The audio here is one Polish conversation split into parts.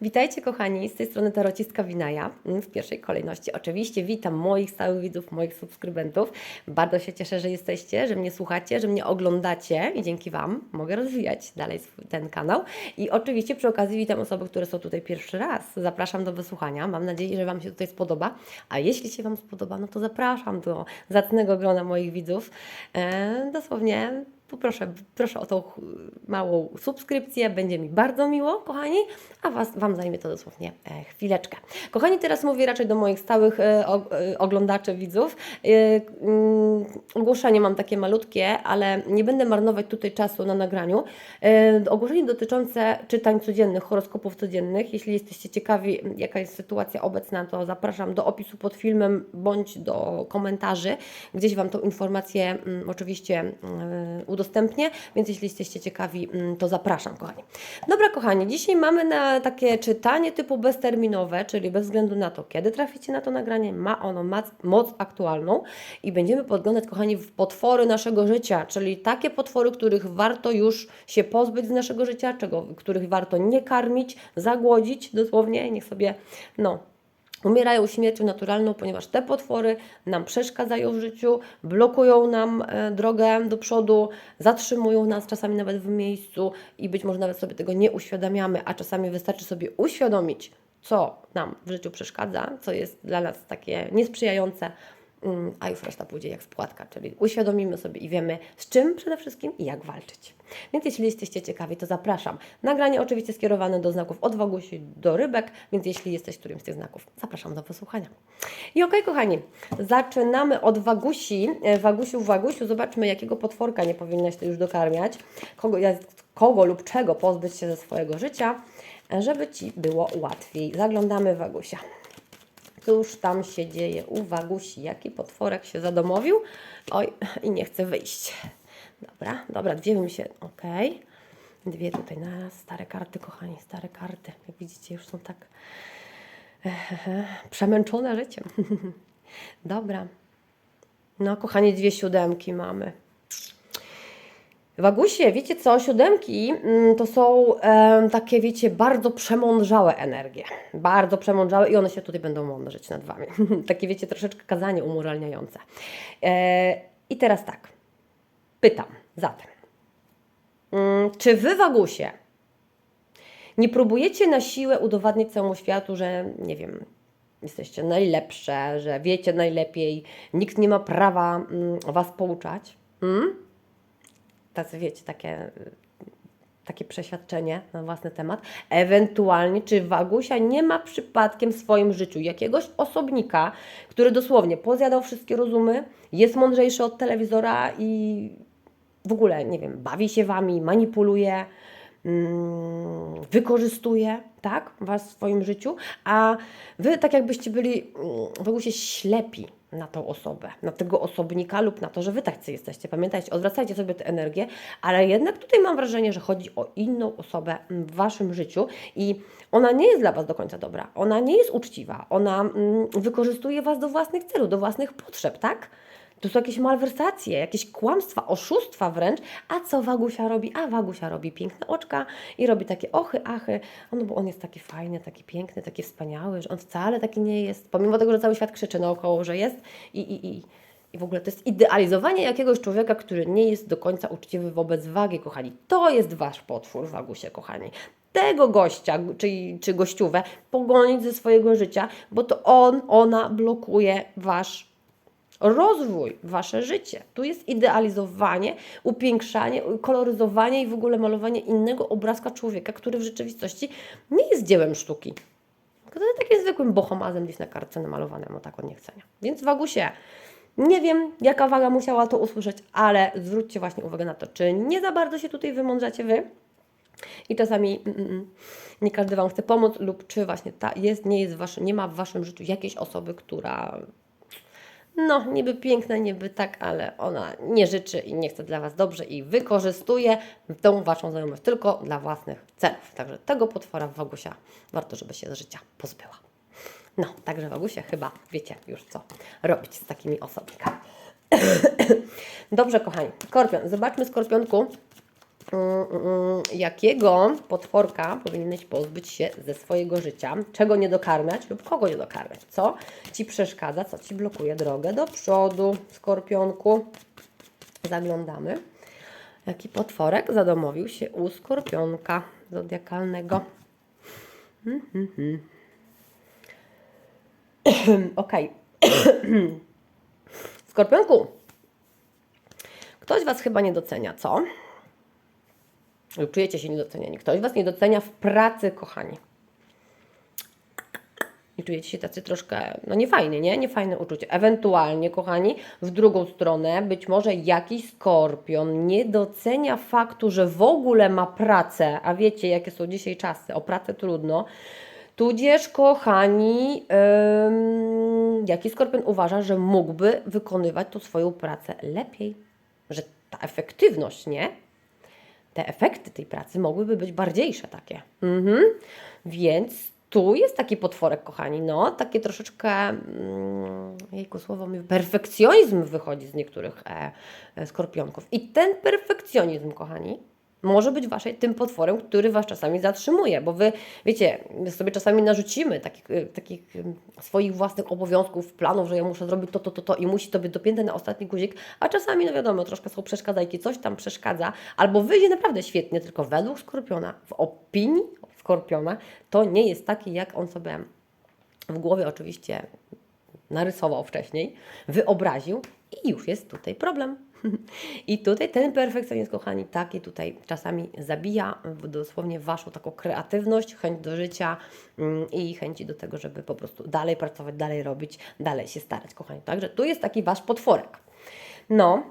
Witajcie kochani, z tej strony Tarocistka Winaja. Mm, W pierwszej kolejności oczywiście witam moich stałych widzów, moich subskrybentów. Bardzo się cieszę, że jesteście, że mnie słuchacie, że mnie oglądacie i dzięki Wam mogę rozwijać dalej ten kanał. I oczywiście przy okazji witam osoby, które są tutaj pierwszy raz. Zapraszam do wysłuchania. Mam nadzieję, że Wam się tutaj spodoba. A jeśli się Wam spodoba, no to zapraszam do zacnego grona moich widzów. E, dosłownie Poproszę, proszę o tą małą subskrypcję, będzie mi bardzo miło, kochani, a was, Wam zajmie to dosłownie e, chwileczkę. Kochani, teraz mówię raczej do moich stałych e, e, oglądaczy, widzów. Mm, ogłoszenie mam takie malutkie, ale nie będę marnować tutaj czasu na nagraniu. Ogłoszenie dotyczące czytań codziennych, horoskopów codziennych. Jeśli jesteście ciekawi, jaka jest sytuacja obecna, to zapraszam do opisu pod filmem bądź do komentarzy. Gdzieś Wam tą informację mm, oczywiście mm, udostępnię, więc jeśli jesteście ciekawi, mm, to zapraszam, kochani. Dobra, kochani, dzisiaj mamy na takie czytanie typu bezterminowe, czyli bez względu na to, kiedy traficie na to nagranie, ma ono moc aktualną i będziemy podglądać, kochani, w potwory naszego życia, czyli takie potwory, których warto już się pozbyć z naszego życia, czego, których warto nie karmić, zagłodzić dosłownie, niech sobie, no, umierają śmiercią naturalną, ponieważ te potwory nam przeszkadzają w życiu, blokują nam e, drogę do przodu, zatrzymują nas czasami nawet w miejscu i być może nawet sobie tego nie uświadamiamy, a czasami wystarczy sobie uświadomić, co nam w życiu przeszkadza, co jest dla nas takie niesprzyjające, a już reszta pójdzie jak spłatka, czyli uświadomimy sobie i wiemy z czym przede wszystkim i jak walczyć. Więc jeśli jesteście ciekawi, to zapraszam. Nagranie oczywiście skierowane do znaków od Wagusi do rybek, więc jeśli jesteś którymś z tych znaków, zapraszam do wysłuchania. I okej, kochani, zaczynamy od Wagusi. E, Wagusiu, Wagusiu, zobaczmy jakiego potworka nie powinnaś ty już dokarmiać, kogo, kogo lub czego pozbyć się ze swojego życia, e, żeby Ci było łatwiej. Zaglądamy Wagusia. Cóż tam się dzieje u Wagusi? Jaki potworek się zadomowił? Oj, i nie chce wyjść. Dobra, dobra, dwie mi się, ok. Dwie tutaj na stare karty, kochani, stare karty. Jak widzicie, już są tak przemęczone życiem. dobra. No, kochani, dwie siódemki mamy. Wagusie, wiecie co, siódemki mm, to są em, takie, wiecie, bardzo przemądrzałe energie. Bardzo przemądrzałe i one się tutaj będą mądrzyć nad Wami. takie, wiecie, troszeczkę kazanie umoralniające. E, I teraz tak, pytam zatem, mm, czy Wy, Wagusie, nie próbujecie na siłę udowadniać całemu światu, że, nie wiem, jesteście najlepsze, że wiecie najlepiej, nikt nie ma prawa mm, Was pouczać? Mm? Tacy wiecie, takie, takie przeświadczenie na własny temat. Ewentualnie, czy Wagusia nie ma przypadkiem w swoim życiu jakiegoś osobnika, który dosłownie pozjadał wszystkie rozumy, jest mądrzejszy od telewizora i w ogóle, nie wiem, bawi się Wami, manipuluje, mm, wykorzystuje, tak, Was w swoim życiu, a Wy tak jakbyście byli mm, w ogóle ślepi na tą osobę, na tego osobnika lub na to, że Wy tacy jesteście. Pamiętajcie, odwracajcie sobie tę energię, ale jednak tutaj mam wrażenie, że chodzi o inną osobę w Waszym życiu i ona nie jest dla Was do końca dobra, ona nie jest uczciwa, ona mm, wykorzystuje Was do własnych celów, do własnych potrzeb, tak? To są jakieś malwersacje, jakieś kłamstwa, oszustwa wręcz. A co Wagusia robi? A Wagusia robi piękne oczka i robi takie ochy, achy. No bo on jest taki fajny, taki piękny, taki wspaniały, że on wcale taki nie jest. Pomimo tego, że cały świat krzyczy naokoło, że jest i, i, i, i w ogóle to jest idealizowanie jakiegoś człowieka, który nie jest do końca uczciwy wobec wagi, kochani. To jest Wasz potwór, Wagusie, kochani tego gościa, czy, czy gościówę pogonić ze swojego życia, bo to on, ona blokuje Wasz rozwój, wasze życie. Tu jest idealizowanie, upiększanie, koloryzowanie i w ogóle malowanie innego obrazka człowieka, który w rzeczywistości nie jest dziełem sztuki. To jest takim zwykłym bohomazem gdzieś na kartce namalowanym o tak od niechcenia. Więc Wagusie, nie wiem, jaka waga musiała to usłyszeć, ale zwróćcie właśnie uwagę na to, czy nie za bardzo się tutaj wymądrzacie wy, i czasami mm, mm, nie każdy Wam chce pomóc, lub czy właśnie ta jest, nie jest w waszym, nie ma w Waszym życiu jakiejś osoby, która no, niby piękna, niby tak, ale ona nie życzy i nie chce dla Was dobrze i wykorzystuje tą Waszą znajomość tylko dla własnych celów. Także tego potwora Wagusia warto, żeby się z życia pozbyła. No, także Wagusie chyba wiecie już co robić z takimi osobnikami. Dobrze, kochani. Skorpion. Zobaczmy, Skorpionku, jakiego potworka powinieneś pozbyć się ze swojego życia, czego nie dokarmiać lub kogo nie dokarmiać, co Ci przeszkadza, co Ci blokuje drogę do przodu, skorpionku. Zaglądamy. Jaki potworek zadomowił się u skorpionka zodiakalnego. Okej. Skorpionku, ktoś Was chyba nie docenia, co? Czujecie się niedoceniani. Ktoś Was nie docenia w pracy, kochani. I czujecie się tacy troszkę, no niefajnie, nie? Niefajne uczucie. Ewentualnie, kochani, w drugą stronę, być może jakiś skorpion nie docenia faktu, że w ogóle ma pracę, a wiecie, jakie są dzisiaj czasy, o pracę trudno. Tudzież, kochani, ym, jaki skorpion uważa, że mógłby wykonywać tą swoją pracę lepiej? Że ta efektywność, nie? Te efekty tej pracy mogłyby być bardziejsze takie. Mhm. Więc tu jest taki potworek, kochani, no, takie troszeczkę, mm, jejku, słowo mi, perfekcjonizm wychodzi z niektórych e, e, skorpionków. I ten perfekcjonizm, kochani, może być waszej tym potworem, który was czasami zatrzymuje, bo wy, wiecie, sobie czasami narzucimy takich, y, takich ym, swoich własnych obowiązków, planów, że ja muszę zrobić to, to, to, to i musi to być dopięte na ostatni guzik, a czasami, no wiadomo, troszkę są przeszkadzajki, coś tam przeszkadza, albo wyjdzie naprawdę świetnie, tylko według Skorpiona, w opinii Skorpiona, to nie jest taki, jak on sobie w głowie oczywiście narysował wcześniej, wyobraził i już jest tutaj problem. I tutaj ten perfekcjonizm, kochani, taki tutaj czasami zabija dosłownie Waszą taką kreatywność, chęć do życia mm, i chęci do tego, żeby po prostu dalej pracować, dalej robić, dalej się starać, kochani. Także tu jest taki Wasz potworek. No,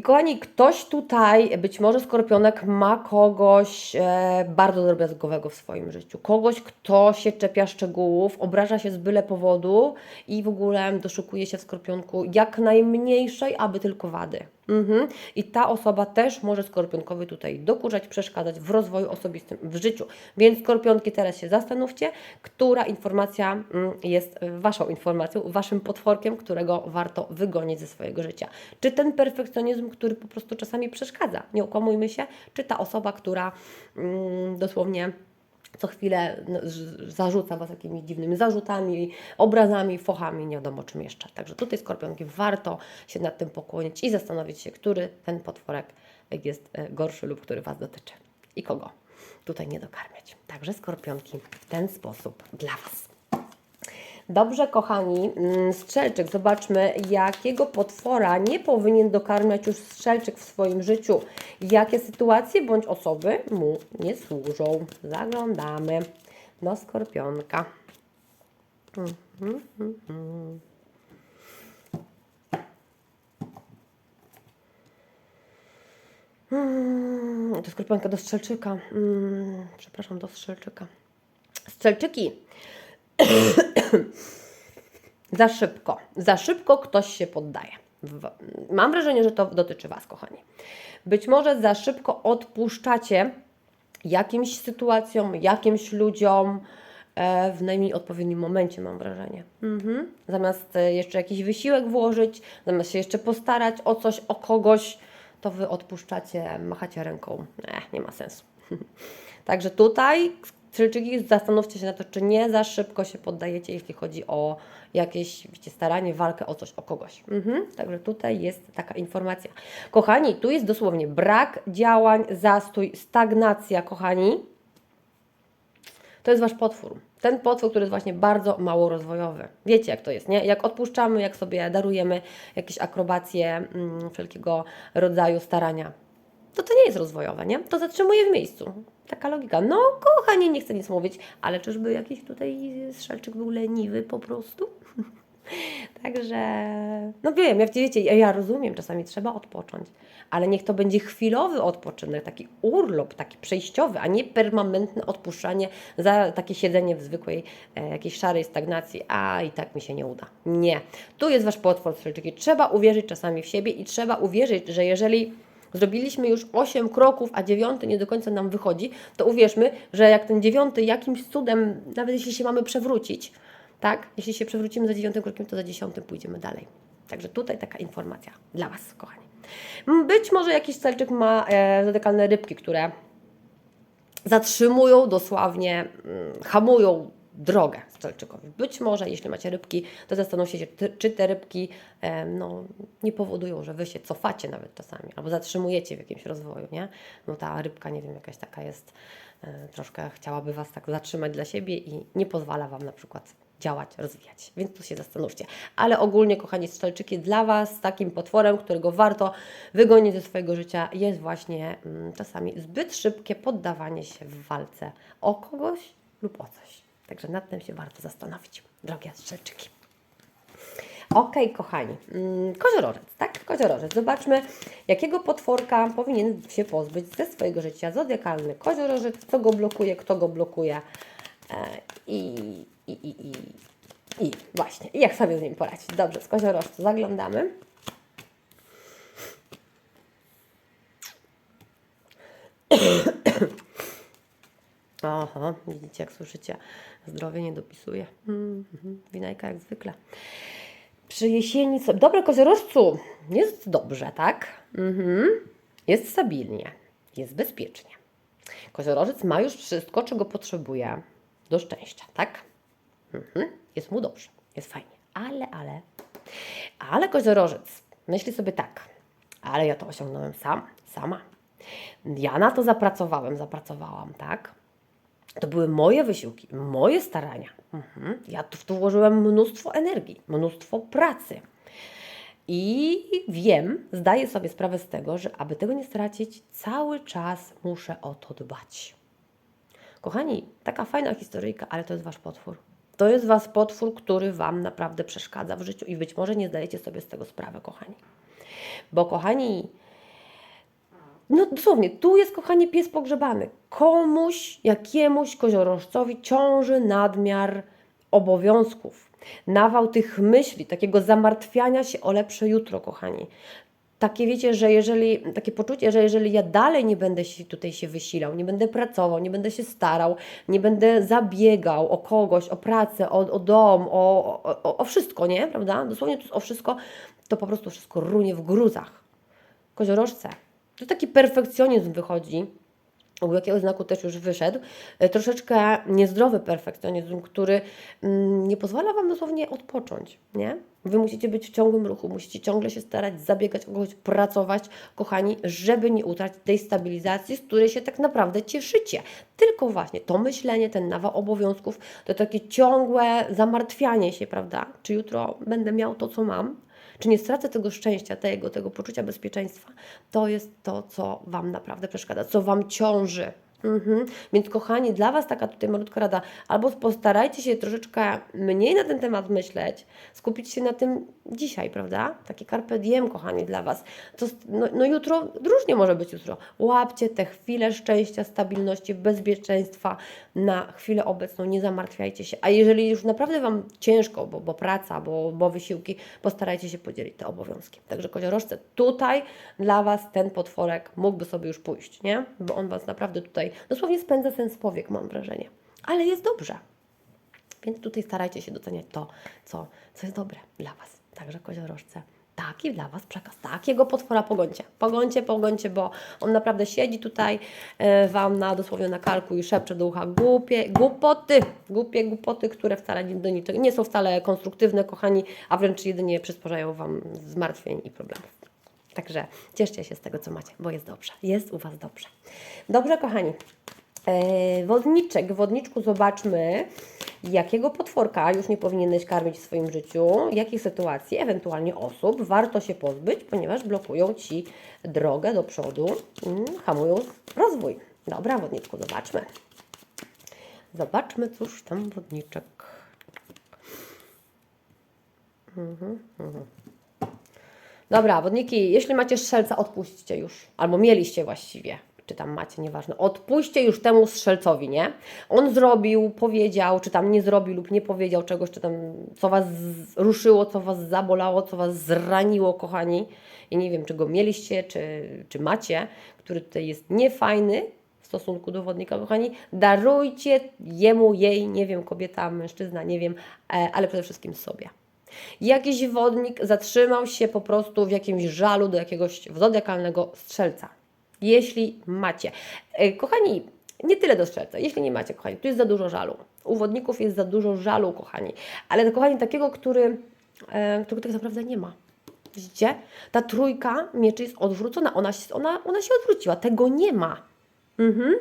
i kochani, ktoś tutaj, być może skorpionek ma kogoś e, bardzo drobiazgowego w swoim życiu. Kogoś, kto się czepia szczegółów, obraża się z byle powodu i w ogóle doszukuje się w skorpionku jak najmniejszej, aby tylko wady. Mhm. I ta osoba też może skorpionkowi tutaj dokuczać, przeszkadzać w rozwoju osobistym, w życiu. Więc skorpionki, teraz się zastanówcie, która informacja mm, jest Waszą informacją, Waszym potworkiem, którego warto wygonić ze swojego życia. Czy ten perfekcjonizm, który po prostu czasami przeszkadza, nie okłamujmy się, czy ta osoba, która mm, dosłownie co chwilę no, zarzuca Was jakimiś dziwnymi zarzutami, obrazami, fochami, nie wiadomo czym jeszcze. Także tutaj skorpionki warto się nad tym pokłonić i zastanowić się, który ten potworek jest e, gorszy lub który Was dotyczy i kogo tutaj nie dokarmiać. Także skorpionki w ten sposób dla Was. Dobrze, kochani, mm, strzelczyk, zobaczmy, jakiego potwora nie powinien dokarmiać już strzelczyk w swoim życiu. Jakie sytuacje bądź osoby mu nie służą. Zaglądamy do skorpionka. To skorpionka do strzelczyka. Mm, Przepraszam, do strzelczyka. Strzelczyki. Za szybko. Za szybko ktoś się poddaje. Mam wrażenie, że to dotyczy Was, kochani. Być może za szybko odpuszczacie jakimś sytuacjom, jakimś ludziom e, w najmniej odpowiednim momencie, mam wrażenie. Mhm. Zamiast e, jeszcze jakiś wysiłek włożyć, zamiast się jeszcze postarać o coś, o kogoś, to Wy odpuszczacie, machacie ręką. Nie, nie ma sensu. Także tutaj, Strzelczyki, zastanówcie się na to, czy nie za szybko się poddajecie, jeśli chodzi o jakieś wiecie, staranie, walkę o coś, o kogoś. Mhm. Także tutaj jest taka informacja. Kochani, tu jest dosłownie brak działań, zastój, stagnacja, kochani. To jest Wasz potwór. Ten potwór, który jest właśnie bardzo mało rozwojowy. Wiecie, jak to jest, nie? Jak odpuszczamy, jak sobie darujemy jakieś akrobacje, mm, wszelkiego rodzaju starania, to to nie jest rozwojowe, nie? To zatrzymuje w miejscu. Taka logika. No, kochanie, nie chcę nic mówić, ale czyżby jakiś tutaj strzelczyk był leniwy po prostu? Także, no wiem, jak wiecie, ja, ja rozumiem, czasami trzeba odpocząć, ale niech to będzie chwilowy odpoczynek, taki urlop, taki przejściowy, a nie permanentne odpuszczanie za takie siedzenie w zwykłej e, jakiejś szarej stagnacji, a i tak mi się nie uda. Nie. Tu jest Wasz potwór strzelczyki. Trzeba uwierzyć czasami w siebie i trzeba uwierzyć, że jeżeli Zrobiliśmy już 8 kroków, a dziewiąty nie do końca nam wychodzi, to uwierzmy, że jak ten dziewiąty jakimś cudem, nawet jeśli się mamy przewrócić, tak? Jeśli się przewrócimy za dziewiątym krokiem, to za dziesiątym pójdziemy dalej. Także tutaj taka informacja dla Was, kochani. Być może jakiś celczyk ma e, zadekalne rybki, które zatrzymują dosłownie, hamują drogę strzelczykowi. Być może, jeśli macie rybki, to zastanówcie się, czy te rybki no, nie powodują, że Wy się cofacie nawet czasami, albo zatrzymujecie w jakimś rozwoju, nie? Bo ta rybka, nie wiem, jakaś taka jest, e, troszkę chciałaby Was tak zatrzymać dla siebie i nie pozwala Wam na przykład działać, rozwijać. Więc tu się zastanówcie. Ale ogólnie, kochani strzelczyki, dla Was takim potworem, którego warto wygonić ze swojego życia, jest właśnie mm, czasami zbyt szybkie poddawanie się w walce o kogoś lub o coś. Także nad tym się warto zastanowić, drogie strzelczyki. Okej, kochani, mm, koziorożec, tak? Koziorożec. Zobaczmy, jakiego potworka powinien się pozbyć ze swojego życia. Zodiakalny koziorożec, co go blokuje, kto go blokuje e, i, i, i, i, i właśnie, jak sobie z nim poradzić. Dobrze, z koziorożcu zaglądamy. Aha, widzicie, jak słyszycie, zdrowie nie dopisuje. Mhm, Winajka jak zwykle. Przy jesieni, so- dobre koziorożcu, jest dobrze, tak? Mhm. Jest stabilnie, jest bezpiecznie. Koziorożec ma już wszystko, czego potrzebuje do szczęścia, tak? Mhm. Jest mu dobrze, jest fajnie. Ale, ale, ale koziorożec myśli sobie tak, ale ja to osiągnąłem sam, sama. Ja na to zapracowałem, zapracowałam, tak? To były moje wysiłki, moje starania. Mhm. Ja tu to włożyłem mnóstwo energii, mnóstwo pracy. I wiem, zdaję sobie sprawę z tego, że aby tego nie stracić, cały czas muszę o to dbać. Kochani, taka fajna historyjka, ale to jest Wasz potwór. To jest Wasz potwór, który Wam naprawdę przeszkadza w życiu i być może nie zdajecie sobie z tego sprawy, kochani. Bo, kochani, no dosłownie, tu jest, kochani, pies pogrzebany. Komuś, jakiemuś koziorożcowi ciąży nadmiar obowiązków, nawał tych myśli, takiego zamartwiania się o lepsze jutro, kochani. Takie wiecie, że jeżeli, takie poczucie, że jeżeli ja dalej nie będę się tutaj się wysilał, nie będę pracował, nie będę się starał, nie będę zabiegał o kogoś, o pracę, o, o dom, o, o, o wszystko, nie? Prawda? Dosłownie to o wszystko, to po prostu wszystko runie w gruzach. Koziorożce. Tu taki perfekcjonizm wychodzi, u jakiego znaku też już wyszedł, e, troszeczkę niezdrowy perfekcjonizm, który mm, nie pozwala Wam dosłownie odpocząć, nie? Wy musicie być w ciągłym ruchu, musicie ciągle się starać, zabiegać o kogoś, pracować, kochani, żeby nie utracić tej stabilizacji, z której się tak naprawdę cieszycie. Tylko właśnie to myślenie, ten nawał obowiązków, to takie ciągłe zamartwianie się, prawda? Czy jutro będę miał to, co mam? Czy nie stracę tego szczęścia, tego, tego poczucia bezpieczeństwa, to jest to, co Wam naprawdę przeszkadza, co Wam ciąży. Mhm. Więc kochani, dla Was taka tutaj malutka rada, albo postarajcie się troszeczkę mniej na ten temat myśleć, skupić się na tym dzisiaj, prawda? Takie carpe diem, kochani, dla Was. To, no, no jutro, różnie może być jutro. Łapcie te chwile szczęścia, stabilności, bezpieczeństwa na chwilę obecną, nie zamartwiajcie się. A jeżeli już naprawdę Wam ciężko, bo, bo praca, bo, bo wysiłki, postarajcie się podzielić te obowiązki. Także koziorożce, tutaj dla Was ten potworek mógłby sobie już pójść, nie? Bo on Was naprawdę tutaj dosłownie spędza sens powiek, mam wrażenie. Ale jest dobrze. Więc tutaj starajcie się doceniać to, co, co jest dobre dla Was. Także koziorożce. Taki dla Was przekaz. Takiego potwora pogońcie. Pogońcie, pogońcie, bo on naprawdę siedzi tutaj e, Wam na dosłownie na karku i szepcze do ucha głupie, głupoty, głupie głupoty, które wcale nie, do niczego, nie są wcale konstruktywne, kochani, a wręcz jedynie przysporzają Wam zmartwień i problemów. Także cieszcie się z tego, co macie, bo jest dobrze. Jest u Was dobrze. Dobrze, kochani. E, wodniczek. Wodniczku zobaczmy, jakiego potworka już nie powinieneś karmić w swoim życiu, jakich sytuacji, ewentualnie osób warto się pozbyć, ponieważ blokują Ci drogę do przodu, mm, hamują rozwój. Dobra, wodniczku, zobaczmy. Zobaczmy, cóż tam wodniczek. Dobra, wodniki, jeśli macie strzelca, odpuśćcie już. Albo mieliście właściwie, czy tam macie, nieważne. Odpuśćcie już temu strzelcowi, nie? On zrobił, powiedział, czy tam nie zrobił lub nie powiedział czegoś, czy tam co Was ruszyło, co Was zabolało, co Was zraniło, kochani. I nie wiem, czy go mieliście, czy, czy macie, który tutaj jest niefajny w stosunku do wodnika, kochani. Darujcie jemu, jej, nie wiem, kobieta, mężczyzna, nie wiem, e, ale przede wszystkim sobie. Jakiś wodnik zatrzymał się po prostu w jakimś żalu do jakiegoś zodiakalnego strzelca. Jeśli macie. E, Kochani, nie tyle do strzelca. Jeśli nie macie, kochani, tu jest za dużo żalu. U wodników jest za dużo żalu, kochani. Ale kochani, takiego, który, e, którego tak naprawdę nie ma. Widzicie? Ta trójka mieczy jest odwrócona. Ona ona, ona się odwróciła. Tego nie ma. Mhm.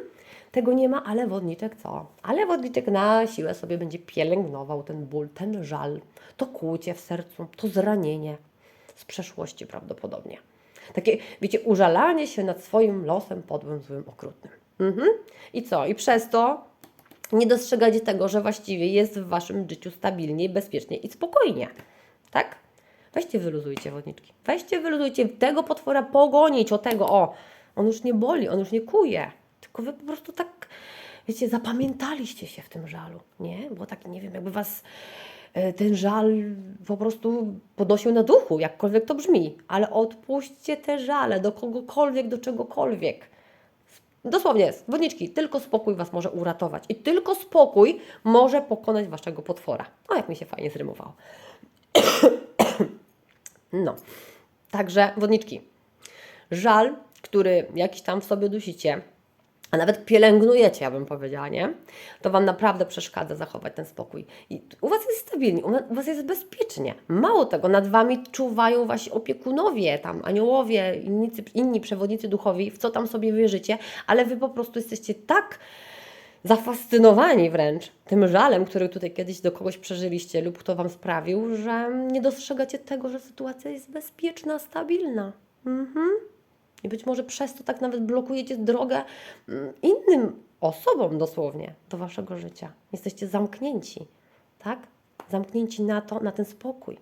Tego nie ma, ale wodniczek co? Ale wodniczek na siłę sobie będzie pielęgnował ten ból, ten żal, to kłucie w sercu, to zranienie z przeszłości prawdopodobnie. Takie, wiecie, użalanie się nad swoim losem podłym, złym, okrutnym. Mhm. I co? I przez to nie dostrzegacie tego, że właściwie jest w Waszym życiu stabilnie, bezpiecznie i spokojnie. Tak? Weźcie, wyluzujcie wodniczki. Weźcie, wyluzujcie tego potwora pogonić o tego, o, on już nie boli, on już nie kuje. Tylko wy po prostu tak, wiecie, zapamiętaliście się w tym żalu, nie? Bo tak, nie wiem, jakby was e, ten żal po prostu podnosił na duchu, jakkolwiek to brzmi. Ale odpuśćcie te żale do kogokolwiek, do czegokolwiek. Dosłownie wodniczki, tylko spokój Was może uratować. I tylko spokój może pokonać Waszego potwora. O, jak mi się fajnie zrymowało. No, także wodniczki. Żal, który jakiś tam w sobie dusicie, a nawet pielęgnujecie, ja bym powiedziała, nie? To Wam naprawdę przeszkadza zachować ten spokój. I u Was jest stabilnie, u Was jest bezpiecznie. Mało tego, nad Wami czuwają Wasi opiekunowie, tam aniołowie, inni, inni przewodnicy duchowi, w co tam sobie wierzycie, ale Wy po prostu jesteście tak zafascynowani wręcz tym żalem, który tutaj kiedyś do kogoś przeżyliście lub kto Wam sprawił, że nie dostrzegacie tego, że sytuacja jest bezpieczna, stabilna. Mhm. I być może przez to tak nawet blokujecie drogę mm, innym osobom dosłownie do Waszego życia. Jesteście zamknięci, tak? Zamknięci na to, na ten spokój.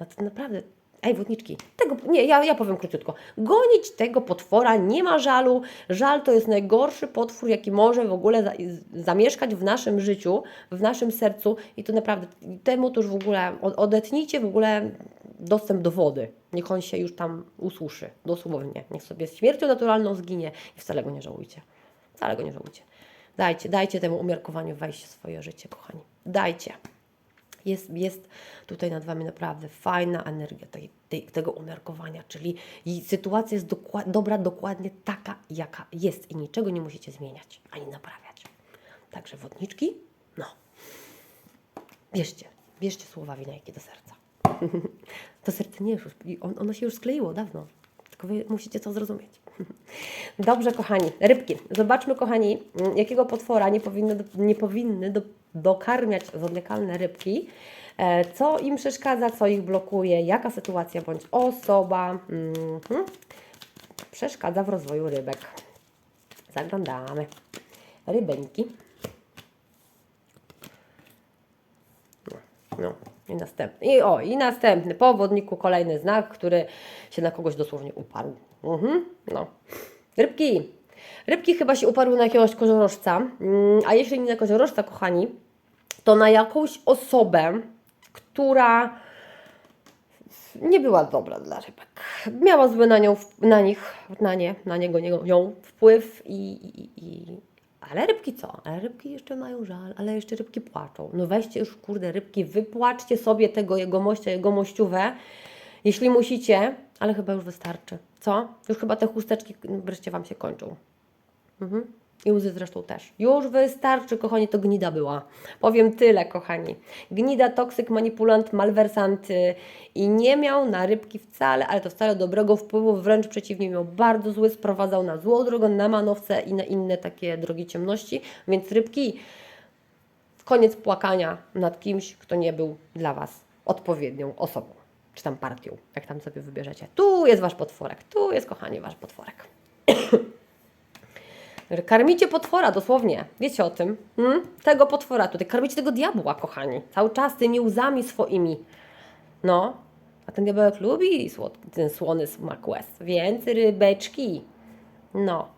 Na ten naprawdę. Ej, wodniczki, tego, nie, ja, ja powiem króciutko. Gonić tego potwora nie ma żalu. Żal to jest najgorszy potwór, jaki może w ogóle za, zamieszkać w naszym życiu, w naszym sercu i to naprawdę, temu to już w ogóle, od- odetnijcie w ogóle dostęp do wody. Niech on się już tam ususzy, dosłownie. Niech sobie śmiercią naturalną zginie i wcale go nie żałujcie. Wcale go nie żałujcie. Dajcie, dajcie temu umiarkowaniu wejść w swoje życie, kochani. Dajcie. Jest, jest tutaj nad Wami naprawdę fajna energia tej, tej, tego umiarkowania, czyli sytuacja jest dobra dokładnie taka, jaka jest i niczego nie musicie zmieniać ani naprawiać. Także wodniczki, no, bierzcie, bierzcie słowa winajki do serca. to serce nie już, on, ono się już skleiło dawno, tylko Wy musicie to zrozumieć. Dobrze, kochani, rybki. Zobaczmy, kochani, mm, jakiego potwora nie powinny, nie powinny do, dokarmiać zodiakalne rybki. E, Co im przeszkadza, co ich blokuje, jaka sytuacja bądź osoba mhm, przeszkadza w rozwoju rybek. Zaglądamy. Rybeńki. No, i następny. I o, i następny. Po wodniku kolejny znak, który się na kogoś dosłownie uparł. Mhm, no. Rybki. Rybki chyba się uparły na jakiegoś koziorożca. Mm, A jeśli nie na koziorożca, kochani, to na jakąś osobę, która nie była dobra dla rybek. Miała zły na nią, na nich, na nie, na niego, niego, nią wpływ i, i, i ale rybki co? Ale rybki jeszcze mają żal, ale jeszcze rybki płaczą. No weźcie już, kurde, rybki, wypłaczcie sobie tego jego mościa, jego mościówę, jeśli musicie, ale chyba już wystarczy. Co? Już chyba te chusteczki wreszcie Wam się kończą. Mhm. I łzy zresztą też. Już wystarczy, kochani, to gnida była. Powiem tyle, kochani. Gnida, toksyk, manipulant, malwersant y, i nie miał na rybki wcale, ale to wcale dobrego wpływu, wręcz przeciwnie, miał bardzo zły, sprowadzał na złą drogę, na manowce i na inne takie drogi ciemności, więc rybki, koniec płakania nad kimś, kto nie był dla Was odpowiednią osobą, czy tam partią, jak tam sobie wybierzecie. Tu jest Wasz potworek, tu jest, kochani, Wasz potworek. Karmicie potwora, dosłownie. Wiecie o tym? Hmm? Tego potwora tutaj. Karmicie tego diabła, kochani. Cały czas tymi łzami swoimi. No. A ten diabełek lubi słod- ten słony smak łez. Więc rybeczki. No.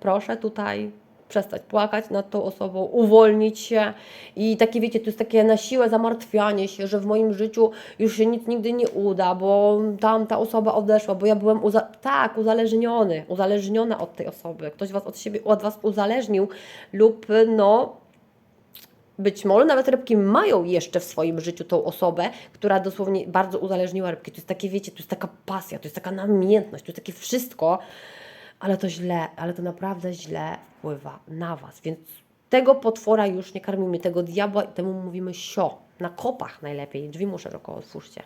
Proszę tutaj przestać płakać nad tą osobą, uwolnić się i takie wiecie, to jest takie na siłę zamartwianie się, że w moim życiu już się nic nigdy nie uda, bo tam ta osoba odeszła, bo ja byłem uza tak, uzależniony, uzależniona od tej osoby. Ktoś was od siebie, od was uzależnił lub no być może nawet rybki mają jeszcze w swoim życiu tą osobę, która dosłownie bardzo uzależniła rybki. To jest takie, wiecie, to jest taka pasja, to jest taka namiętność, to jest takie wszystko, ale to źle, ale to naprawdę źle wpływa na Was. Więc tego potwora już nie karmimy, tego diabła i temu mówimy sio. Na kopach najlepiej, drzwi mu szeroko otwórzcie,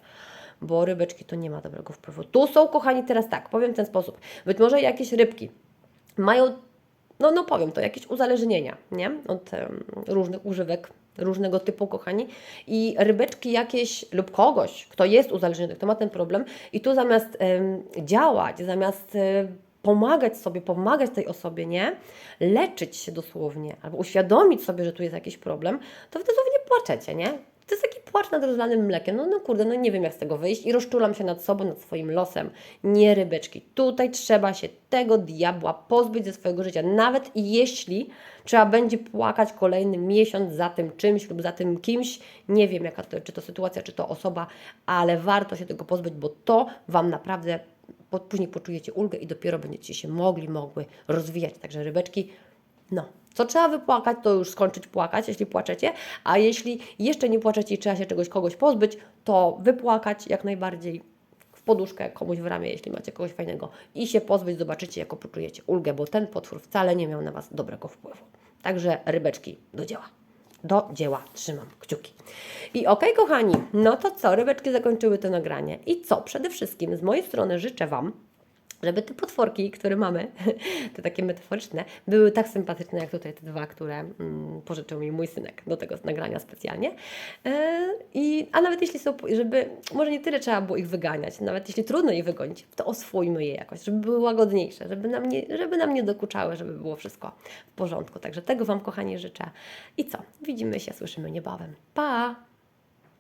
bo rybeczki to nie ma dobrego wpływu. Tu są, kochani, teraz tak, powiem w ten sposób. Być może jakieś rybki mają, no, no powiem to, jakieś uzależnienia, nie? Od em, różnych używek, różnego typu, kochani. I rybeczki jakieś lub kogoś, kto jest uzależniony, kto ma ten problem i tu zamiast działać, zamiast pomagać sobie, pomagać tej osobie, nie? Leczyć się dosłownie, albo uświadomić sobie, że tu jest jakiś problem, to wy dosłownie płaczecie, nie? To jest taki płacz nad rozlanym mlekiem. No, no kurde, no nie wiem jak z tego wyjść i rozczulam się nad sobą, nad swoim losem. Nie rybeczki. Tutaj trzeba się tego diabła pozbyć ze swojego życia. Nawet jeśli trzeba będzie płakać kolejny miesiąc za tym czymś lub za tym kimś, nie wiem jaka to, czy to sytuacja, czy to osoba, ale warto się tego pozbyć, bo to Wam naprawdę później poczujecie ulgę i dopiero będziecie się mogli, mogły rozwijać. Także rybeczki, no, co trzeba wypłakać, to już skończyć płakać, jeśli płaczecie, a jeśli jeszcze nie płaczecie i trzeba się czegoś, kogoś pozbyć, to wypłakać jak najbardziej w poduszkę komuś w ramię, jeśli macie kogoś fajnego i się pozbyć, zobaczycie, jaką poczujecie ulgę, bo ten potwór wcale nie miał na Was dobrego wpływu. Także rybeczki, do dzieła. Do dzieła, trzymam kciuki. I okej, kochani, no to co, rybeczki zakończyły to nagranie. I co, przede wszystkim z mojej strony życzę Wam, żeby te potworki, które mamy, te takie metaforyczne, były tak sympatyczne jak tutaj te dwa, które mm, pożyczył mi mój synek do tego nagrania specjalnie. E, I, a nawet jeśli są, żeby, może nie tyle trzeba było ich wyganiać, nawet jeśli trudno je wygonić, to oswójmy je jakoś, żeby były łagodniejsze, żeby nam nie, żeby nam nie dokuczały, żeby było wszystko w porządku. Także tego Wam, kochani, życzę. I co? Widzimy się, słyszymy niebawem. Pa!